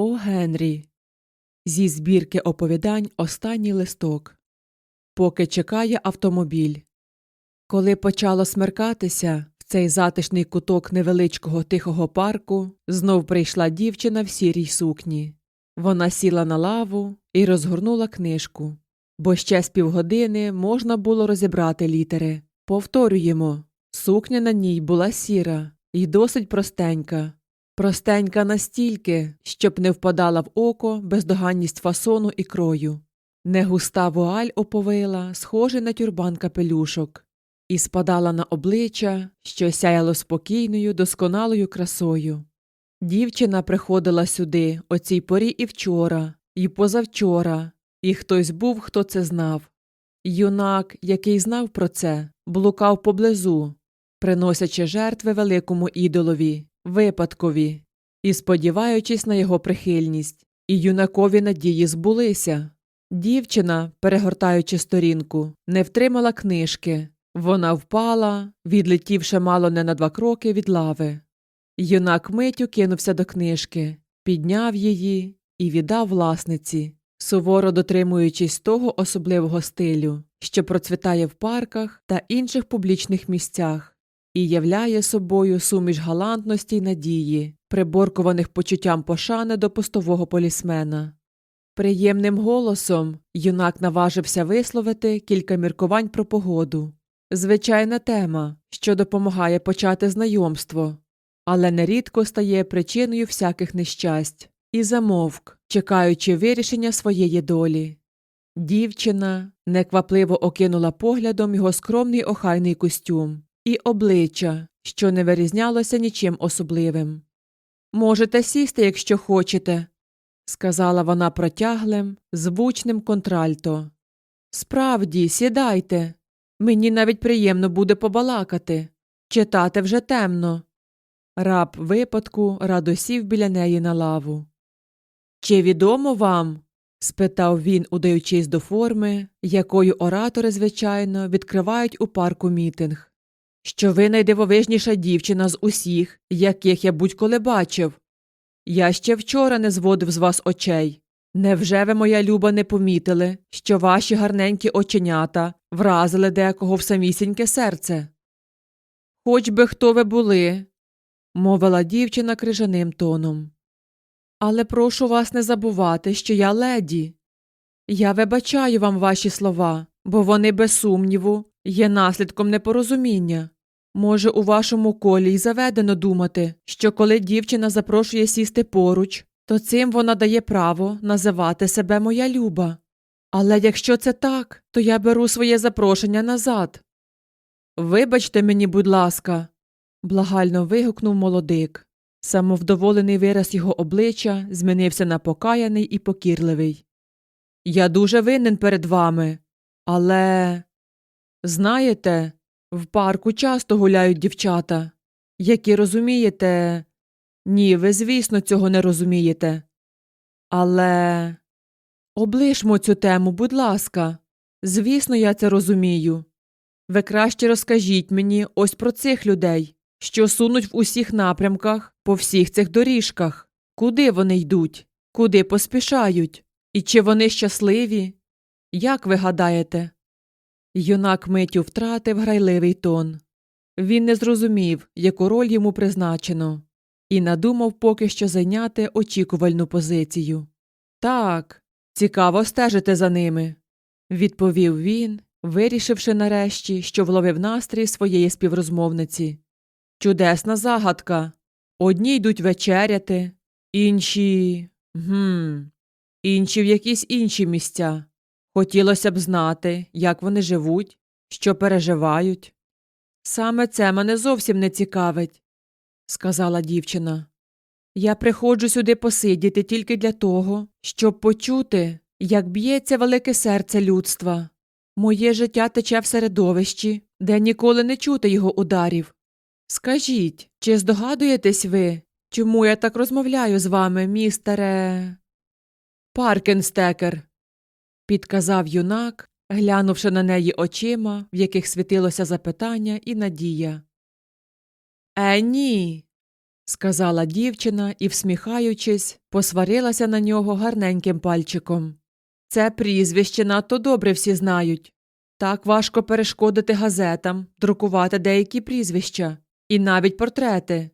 О Генрі. Зі збірки оповідань останній листок. Поки чекає автомобіль. Коли почало смеркатися, в цей затишний куток невеличкого тихого парку знов прийшла дівчина в сірій сукні. Вона сіла на лаву і розгорнула книжку, бо ще з півгодини можна було розібрати літери. Повторюємо, сукня на ній була сіра і досить простенька. Простенька настільки, щоб не впадала в око бездоганність фасону і крою. Негуста вуаль оповила, схожий на тюрбан капелюшок, і спадала на обличчя, що сяяло спокійною, досконалою красою. Дівчина приходила сюди о цій порі і вчора, і позавчора, і хтось був, хто це знав. Юнак, який знав про це, блукав поблизу, приносячи жертви великому ідолові, випадкові, і сподіваючись на його прихильність, і юнакові надії збулися. Дівчина, перегортаючи сторінку, не втримала книжки. Вона впала, відлетівши мало не на два кроки від лави. Юнак миттю кинувся до книжки, підняв її і віддав власниці, суворо дотримуючись того особливого стилю, що процвітає в парках та інших публічних місцях, і являє собою суміш галантності й надії, приборкуваних почуттям пошани до постового полісмена. Приємним голосом юнак наважився висловити кілька міркувань про погоду. Звичайна тема, що допомагає почати знайомство, але нерідко стає причиною всяких нещасть, і замовк, чекаючи вирішення своєї долі. Дівчина неквапливо окинула поглядом його скромний охайний костюм і обличчя, що не вирізнялося нічим особливим. Можете сісти, якщо хочете, сказала вона протяглим, звучним контральто. Справді, сідайте. Мені навіть приємно буде побалакати. Читати вже темно. Раб випадку радо сів біля неї на лаву. Чи відомо вам? спитав він, удаючись до форми, якою оратори, звичайно, відкривають у парку мітинг. Що ви найдивовижніша дівчина з усіх, яких я будь-коли бачив. Я ще вчора не зводив з вас очей. Невже ви, моя люба, не помітили, що ваші гарненькі оченята вразили декого в самісіньке серце? Хоч би хто ви були, мовила дівчина крижаним тоном. Але прошу вас не забувати, що я леді. Я вибачаю вам ваші слова, бо вони, без сумніву, є наслідком непорозуміння. Може, у вашому колі й заведено думати, що коли дівчина запрошує сісти поруч, то цим вона дає право називати себе моя люба. Але якщо це так, то я беру своє запрошення назад. Вибачте мені, будь ласка, благально вигукнув молодик. Самовдоволений вираз його обличчя змінився на покаяний і покірливий. Я дуже винен перед вами, але. Знаєте, в парку часто гуляють дівчата, які розумієте. Ні, ви, звісно, цього не розумієте. Але. Облишмо цю тему, будь ласка. Звісно, я це розумію. Ви краще розкажіть мені ось про цих людей, що сунуть в усіх напрямках, по всіх цих доріжках, куди вони йдуть, куди поспішають, і чи вони щасливі? Як ви гадаєте? Юнак миттю втратив грайливий тон. Він не зрозумів, яку роль йому призначено, і надумав поки що зайняти очікувальну позицію. Так, цікаво стежити за ними, відповів він, вирішивши нарешті, що вловив настрій своєї співрозмовниці. Чудесна загадка. Одні йдуть вечеряти, інші. гм, інші в якісь інші місця. Хотілося б знати, як вони живуть, що переживають. Саме це мене зовсім не цікавить, сказала дівчина. Я приходжу сюди посидіти тільки для того, щоб почути, як б'ється велике серце людства. Моє життя тече в середовищі, де ніколи не чути його ударів. Скажіть, чи здогадуєтесь ви, чому я так розмовляю з вами, містере. Паркенстекер, підказав юнак, глянувши на неї очима, в яких світилося запитання і надія. Е, ні, сказала дівчина і, всміхаючись, посварилася на нього гарненьким пальчиком. Це прізвище надто добре всі знають. Так важко перешкодити газетам, друкувати деякі прізвища і навіть портрети.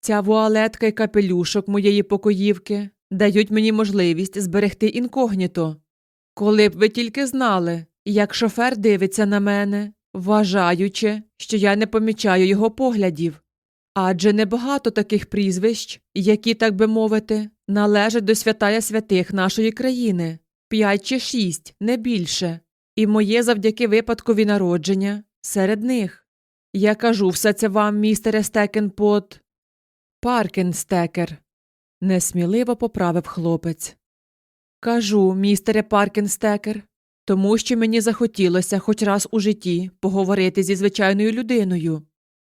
Ця вуалетка і капелюшок моєї покоївки дають мені можливість зберегти інкогніто. Коли б ви тільки знали, як шофер дивиться на мене, вважаючи, що я не помічаю його поглядів. Адже небагато таких прізвищ, які, так би мовити, належать до святая святих нашої країни п'ять чи шість, не більше, і моє завдяки випадкові народження серед них. Я кажу все це вам, містере Стекенпот. Паркенстекер, несміливо поправив хлопець. Кажу, містере Паркенстекер, тому що мені захотілося хоч раз у житті поговорити зі звичайною людиною,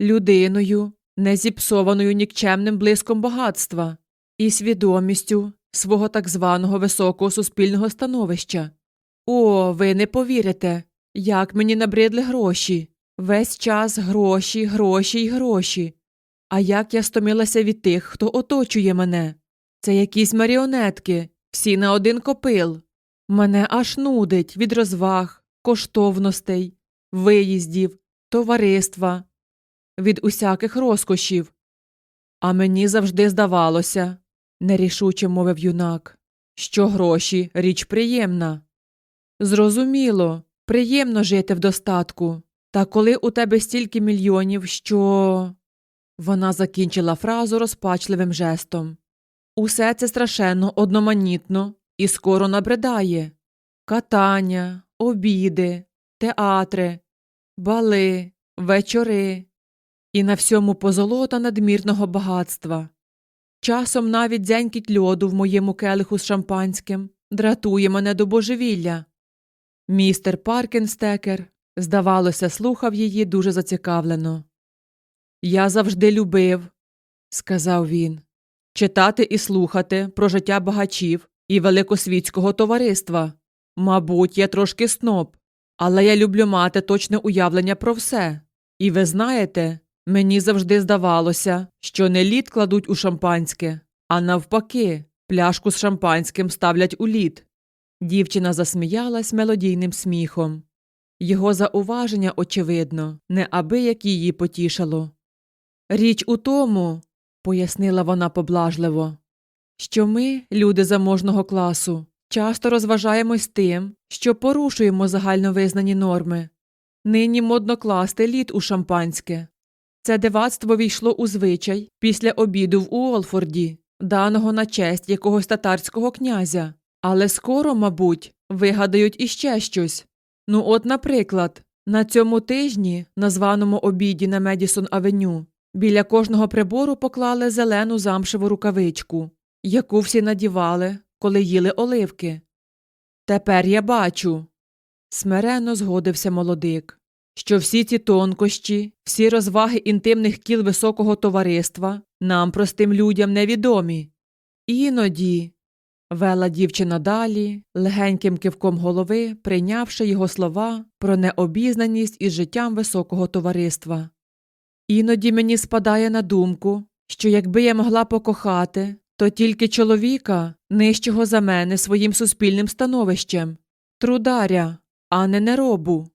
людиною, не зіпсованою нікчемним блиском багатства і свідомістю свого так званого високого суспільного становища. О, ви не повірите, як мені набридли гроші. Весь час гроші, гроші й гроші. А як я стомилася від тих, хто оточує мене. Це якісь маріонетки, всі на один копил. Мене аж нудить від розваг, коштовностей, виїздів, товариства, від усяких розкошів. А мені завжди здавалося, нерішуче мовив юнак, що гроші річ приємна. Зрозуміло, приємно жити в достатку, та коли у тебе стільки мільйонів, що. Вона закінчила фразу розпачливим жестом. Усе це страшенно одноманітно і скоро набридає катання, обіди, театри, бали, вечори, і на всьому позолота надмірного багатства. Часом навіть дзенькіт льоду в моєму келиху з шампанським дратує мене до божевілля. Містер Паркенстекер, здавалося, слухав її дуже зацікавлено. Я завжди любив, сказав він, читати і слухати про життя багачів і великосвітського товариства. Мабуть, я трошки сноб, але я люблю мати точне уявлення про все. І ви знаєте, мені завжди здавалося, що не лід кладуть у шампанське, а навпаки, пляшку з шампанським ставлять у лід. Дівчина засміялась мелодійним сміхом. Його зауваження, очевидно, неабияк її потішало. Річ у тому, пояснила вона поблажливо, що ми, люди заможного класу, часто розважаємось тим, що порушуємо загальновизнані норми. Нині модно класти лід у шампанське. Це дивацтво війшло у звичай після обіду в Уолфорді, даного на честь якогось татарського князя, але скоро, мабуть, вигадають іще щось. Ну, от, наприклад, на цьому тижні, на званому обіді на Медісон Авеню, біля кожного прибору поклали зелену замшеву рукавичку, яку всі надівали, коли їли оливки. Тепер я бачу, смиренно згодився молодик, що всі ці тонкощі, всі розваги інтимних кіл високого товариства нам, простим людям, невідомі. Іноді, вела дівчина далі, легеньким кивком голови, прийнявши його слова про необізнаність із життям високого товариства. Іноді мені спадає на думку, що якби я могла покохати, то тільки чоловіка, нижчого за мене своїм суспільним становищем, трударя, а не неробу.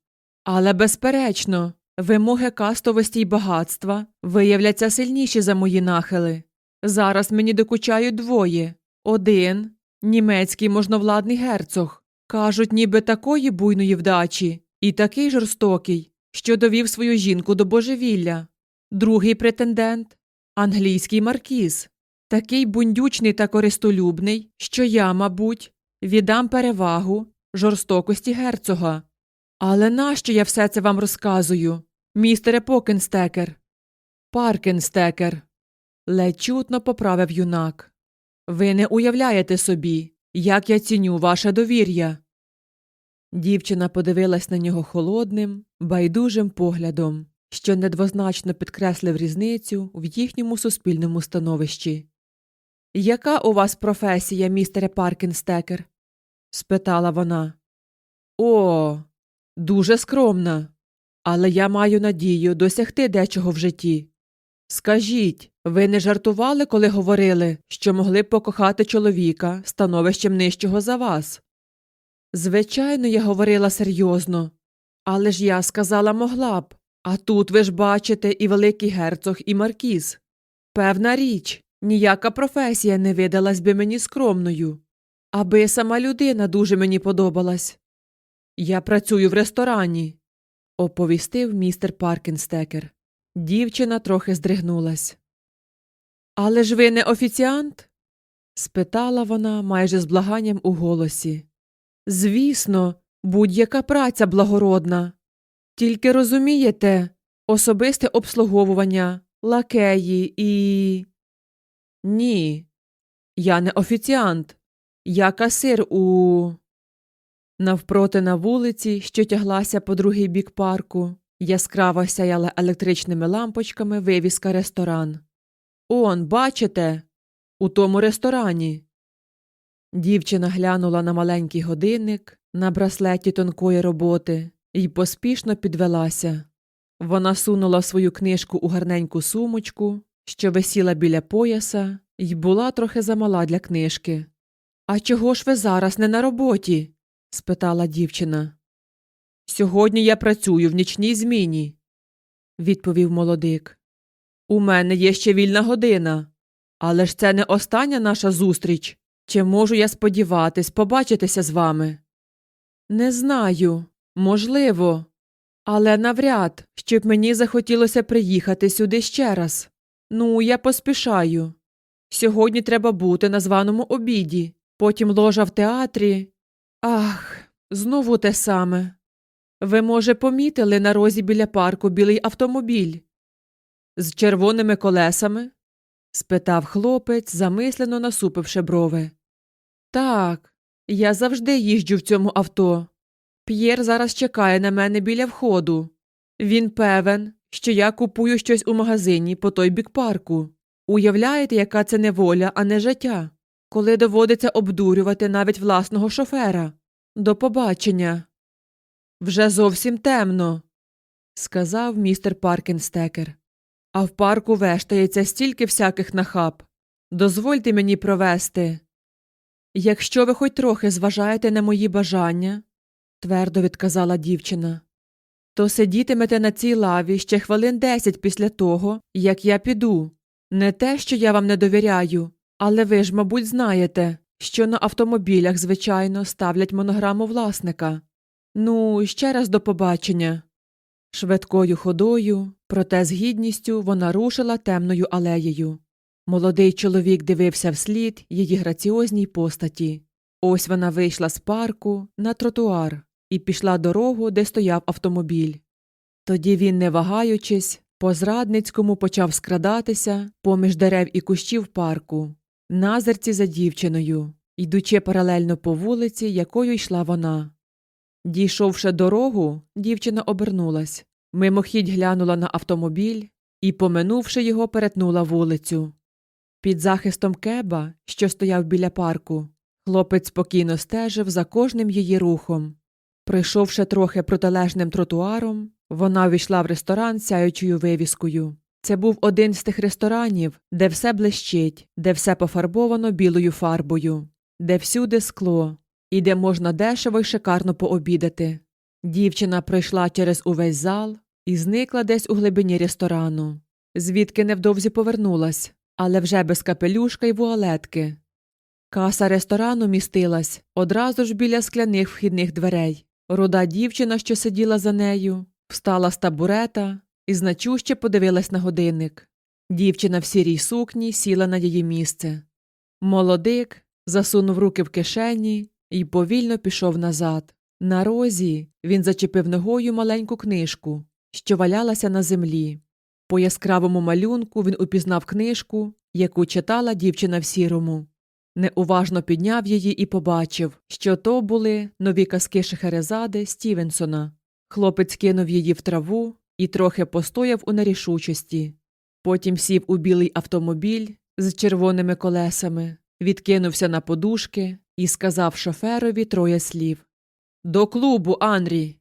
Але, безперечно, вимоги кастовості й багатства виявляться сильніші за мої нахили. Зараз мені докучають двоє один німецький можновладний герцог. Кажуть, ніби такої буйної вдачі, і такий жорстокий, що довів свою жінку до божевілля. Другий претендент англійський маркіз, такий бундючний та користолюбний, що я, мабуть, віддам перевагу жорстокості герцога. Але нащо я все це вам розказую, містере Покенстекер? Паркенстекер. ледь чутно поправив юнак. Ви не уявляєте собі, як я ціню ваше довір'я. Дівчина подивилась на нього холодним, байдужим поглядом, що недвозначно підкреслив різницю в їхньому суспільному становищі. Яка у вас професія, містере Паркінстекер? спитала вона. О, дуже скромна. Але я маю надію досягти дечого в житті. Скажіть, ви не жартували, коли говорили, що могли б покохати чоловіка становищем нижчого за вас? Звичайно, я говорила серйозно. Але ж я сказала могла б. А тут ви ж бачите і великий герцог, і маркіз. Певна річ, ніяка професія не видалась би мені скромною, аби сама людина дуже мені подобалась. Я працюю в ресторані, оповістив містер Паркінстекер. Дівчина трохи здригнулась. Але ж ви не офіціант? спитала вона майже з благанням у голосі. Звісно, будь-яка праця благородна. Тільки розумієте, особисте обслуговування, лакеї і. Ні, я не офіціант. Я касир у. Навпроти на вулиці, що тяглася по другий бік парку, яскраво сяяла електричними лампочками вивіска ресторан. Он, бачите, у тому ресторані. Дівчина глянула на маленький годинник на браслеті тонкої роботи і поспішно підвелася. Вона сунула свою книжку у гарненьку сумочку, що висіла біля пояса, і була трохи замала для книжки. А чого ж ви зараз не на роботі? спитала дівчина. Сьогодні я працюю в нічній зміні, відповів молодик. У мене є ще вільна година. Але ж це не остання наша зустріч. Чи можу я сподіватись побачитися з вами? Не знаю, можливо, але навряд, щоб мені захотілося приїхати сюди ще раз. Ну, я поспішаю. Сьогодні треба бути на званому обіді, потім ложа в театрі. Ах, знову те саме. Ви, може, помітили на розі біля парку білий автомобіль? З червоними колесами? спитав хлопець, замислено насупивши брови. Так, я завжди їжджу в цьому авто. П'єр зараз чекає на мене біля входу. Він певен, що я купую щось у магазині по той бік парку. Уявляєте, яка це неволя, а не життя, коли доводиться обдурювати навіть власного шофера. До побачення. Вже зовсім темно, сказав містер Паркінстекер. А в парку вештається стільки всяких нахаб. Дозвольте мені провести. Якщо ви хоч трохи зважаєте на мої бажання, твердо відказала дівчина, то сидітимете на цій лаві ще хвилин десять після того, як я піду. Не те, що я вам не довіряю, але ви ж, мабуть, знаєте, що на автомобілях, звичайно, ставлять монограму власника. Ну, ще раз до побачення. Швидкою ходою, проте з гідністю вона рушила темною алеєю. Молодий чоловік дивився вслід її граціозній постаті. Ось вона вийшла з парку на тротуар і пішла дорогу, де стояв автомобіль. Тоді він, не вагаючись, по зрадницькому почав скрадатися поміж дерев і кущів парку, назирці за дівчиною, йдучи паралельно по вулиці, якою йшла вона. Дійшовши дорогу, дівчина обернулась, мимохідь глянула на автомобіль і, поминувши його, перетнула вулицю. Під захистом кеба, що стояв біля парку, хлопець спокійно стежив за кожним її рухом. Прийшовши трохи протилежним тротуаром, вона увійшла в ресторан сяючою вивіскою. Це був один з тих ресторанів, де все блищить, де все пофарбовано білою фарбою, де всюди скло, і де можна дешево й шикарно пообідати. Дівчина пройшла через увесь зал і зникла десь у глибині ресторану, звідки невдовзі повернулась, але вже без капелюшка й вуалетки. Каса ресторану містилась одразу ж біля скляних вхідних дверей. Руда дівчина, що сиділа за нею, встала з табурета і значуще подивилась на годинник. Дівчина в сірій сукні сіла на її місце. Молодик засунув руки в кишені і повільно пішов назад. На розі він зачепив ногою маленьку книжку, що валялася на землі. По яскравому малюнку він упізнав книжку, яку читала дівчина в сірому. Неуважно підняв її і побачив, що то були нові казки Шехерезади Стівенсона. Хлопець кинув її в траву і трохи постояв у нерішучості. Потім сів у білий автомобіль з червоними колесами, відкинувся на подушки і сказав шоферові троє слів До клубу, Анрі.